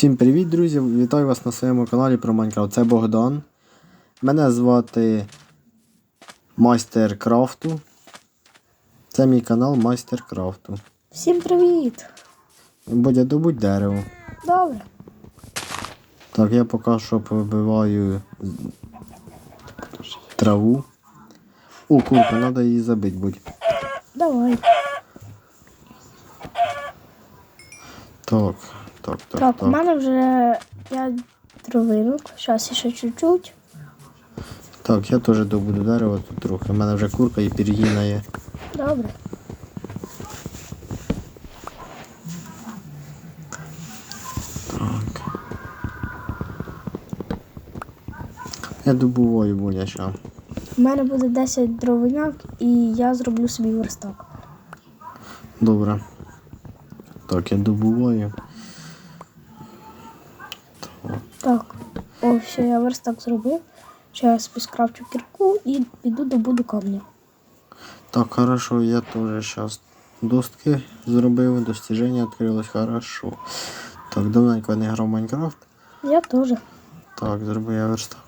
Всім привіт, друзі! Вітаю вас на своєму каналі про Майнкрафт. Це Богдан. Мене звати Майстер Крафту. Це мій канал Майстер Крафту. Всім привіт! Бодя, добудь дерево. Добре. Так, я поки що побиваю траву. О, курка, треба її забити будь. Давай. Так, так, так, Так, у мене вже 5 травинок. Зараз ще чуть-чуть. Так, я теж добуду дерево тут трохи. У мене вже курка і пір'їна є. Добре. Я добуваю що. У мене буде 10 дровиняк і я зроблю собі верстак. Добре. Так, я добуваю. Так, о, все, я верстак зробив. Зараз скрафчу кірку і піду добуду камня. Так, хорошо, я теж зараз достки зробив, достіження відкрилось, хорошо. Так, давненько не грав в Майнкрафт. Я теж. Так, зробив я верстак.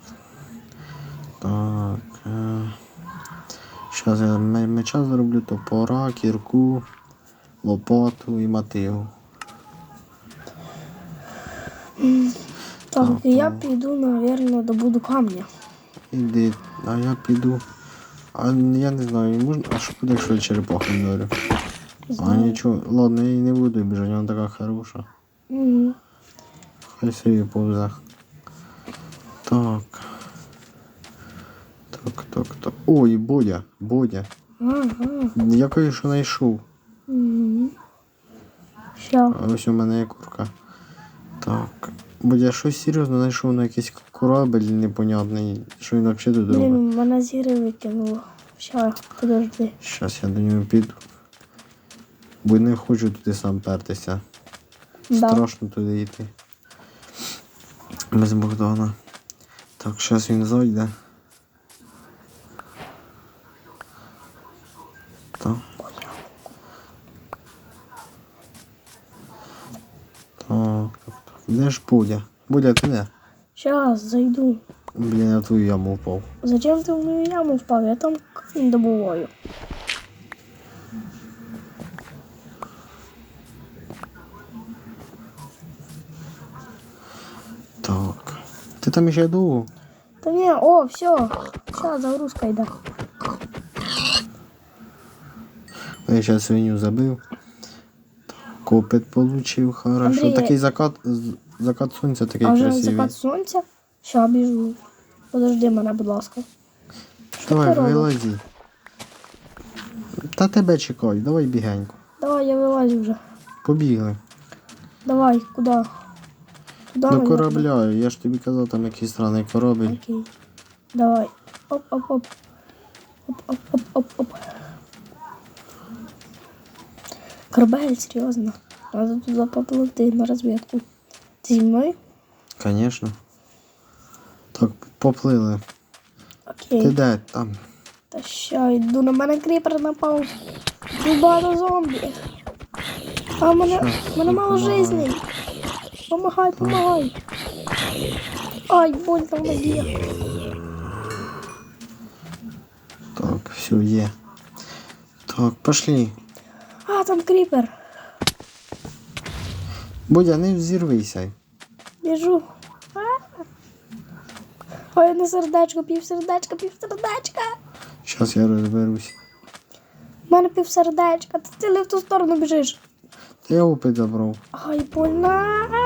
Так. Зараз я меча зроблю, топора, кірку, лопату і мотигу. Так, я піду, напевно, добуду камня. Іди, а я піду. А я не знаю, можна. А що буде, якщо я черепаху вдарю? А Знаю. нічого, ладно, я її не буду біжати, вона така хороша. Мгм. Хай собі повзе. Так. Так, так, так. Ой, Бодя, Бодя. Ага. Я кое-що знайшов. Угу. Що? Ось у мене є курка. Так. Бодя, щось серйозно знайшов на якийсь корабель непонятний. Що він взагалі тут робить? Блін, мене з викинуло. Що, подожди. Щас я до нього піду. Бо не хочу туди сам пертися. Да. Страшно туди йти. Без Богдана. Так, зараз він зайде. Так. Так, так, так. Де ж Будя? Будя, ти де? Щас, зайду. Блін, я в твою яму впав. Зачем ти в мою яму впав? Я там камінь добуваю. Так. Ти там ще довго? Та ні, о, все. Все, загрузка йде. Я зараз свиню забив. Так, Копит получив, хорошо. Андрій, Такий закат, з- закат сонця такий А вже красивий. закат сонця. Що, біжу. Подожди мене, будь ласка. Давай, вилазі. Та тебе чекаю, давай бігенько. Давай, я вилазю вже. Побігли. Давай, куди? Туди До корабля, я ж тобі казав, там якийсь странний корабель. Окей. Давай. Оп-оп-оп. Оп-оп-оп-оп-оп. Корабель, серйозно. Надо туди поплити на розвідку. Ти зі мною? Звісно. Так, поплили. Ти Окей. де там? Та що, йду на мене кріпер напав. Тут багато зомбі. А мене, Щас, мене мало допомагаю. жизни. Помагай, помагай. Ай, больно в ноге. Так, все, є. Так, пошли. А, там кріпер. Будя, не взірвися. Біжу. Ой, не сердечко, пів сердечка, пів сердечка. Зараз я розберусь. У мене пів сердечка. Ти цілий в ту сторону біжиш. Та я опит забрав. Ай, больно.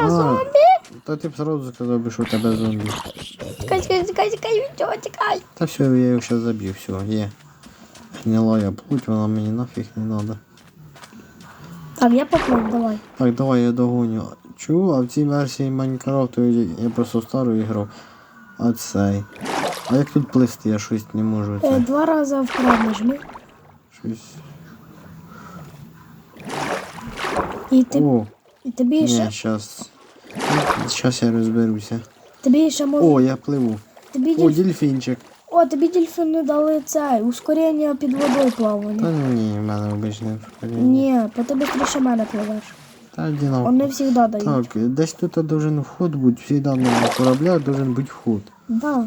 А. Зомбі. Та ти б сразу сказав що у тебе зомбі. Тікай, тікай, тікай, тікай, від цього тікай. Та все, я його зараз заб'ю, все, є. Гнилая плоть, вона мені нафіг не треба. Так, я поплив, давай. Так, давай я догоню. Чу, а в цій версії Майнкрафту я я просто стару грав. А цей. А як тут плисти, я щось не можу. Е, Це. Два рази вправо нажми. Щось. І, ти, О, і тобі ні, ще, щас. Щас я розберуся. тобі ще може. О, я пливу. тобі, О, діль... О, тобі дельфіни дали це, ускорення під водою Та плавання. ні, в мене обичне ускорення. Ні, ти швидше мене пливеш. Та одинаково. Вони завжди дають. Так, десь тут должен вход бути, всегда на кораблях должен бути вход. Да.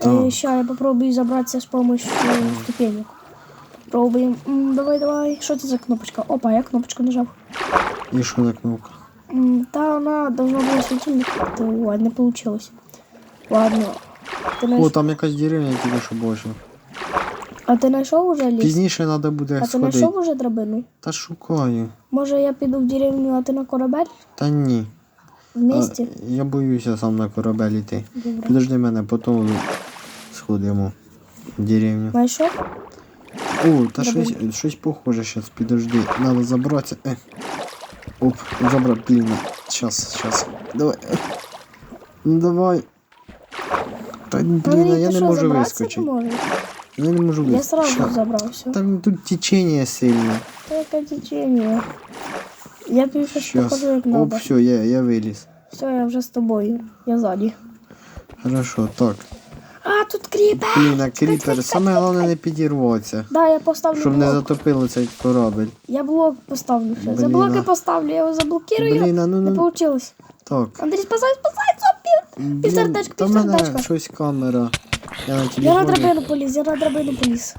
Так. Е, Ща я попробую забратися з помощью ступенек. Пробуємо. М, Давай, давай. Що це за кнопочка? Опа, я кнопочку нажав. І що за кнопка? М, Та вона должна була светильник. Ой, не получилось. Ладно. Ти О, знайш... там якась деревня тільки що бачив. А ти знайшов уже ліс? Пізніше треба буде А ти сходити. знайшов уже драбину? Та шукаю. Може я піду в деревню, а ти на корабель? Та ні. Вместе? А, я боюся сам на корабель йти. Добре. Підожди мене, потім сходимо в деревню. Знайшов? О, та щось, щось похоже зараз, підожди. Надо забратися. Е. Оп, забрав, блін. Щас, щас. Давай. Ну давай. Та блін, Андрій, я не можу вискочити. Я не можу Я сразу Ща. забрався. Там тут течение сильне. Та яке течення. Я тобі щось Щас. як Оп, надо. все, я, я виліз. Все, я вже з тобою. Я ззаді. Хорошо, так. А, тут кріпер! Блін, а кріпер, саме головне не підірватися. Да, я поставлю Щоб не блок. затопило цей корабель. Я блок поставлю ще. За Блін, блоки а- поставлю, я його заблокирую. Блін, а ну Не ну. получилось. Так. Андрій, спасай, спасай! Блін, Півсердечка, та в мене щось камера. Я на Я на телефоні. драбину поліз, я на драбину поліз.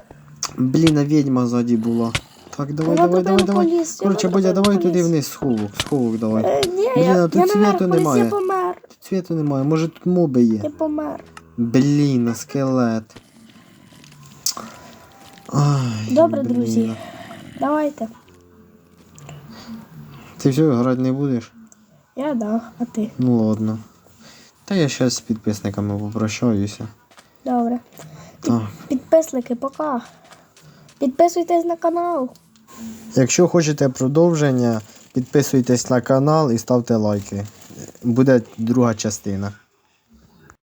Блін, а відьма ззаді була. Так, давай, Я на давай, давай, драбину давай. поліз, я Коротше, на Бодя, драбину давай туди поліз. вниз, сховок, сховок давай. Е, ні, Блін, я, а тут я світу наверх поліз, немає. я помер. Тут світу немає, може тут моби є. Я помер. Блін, а скелет. Ай, Добре, блін. друзі. Давайте. Ти все, грати не будеш? Я да, а ти. Ну ладно. Та я ще з підписниками попрощаюся. Добре. Так. Підписники, пока. Підписуйтесь на канал. Якщо хочете продовження, підписуйтесь на канал і ставте лайки. Буде друга частина.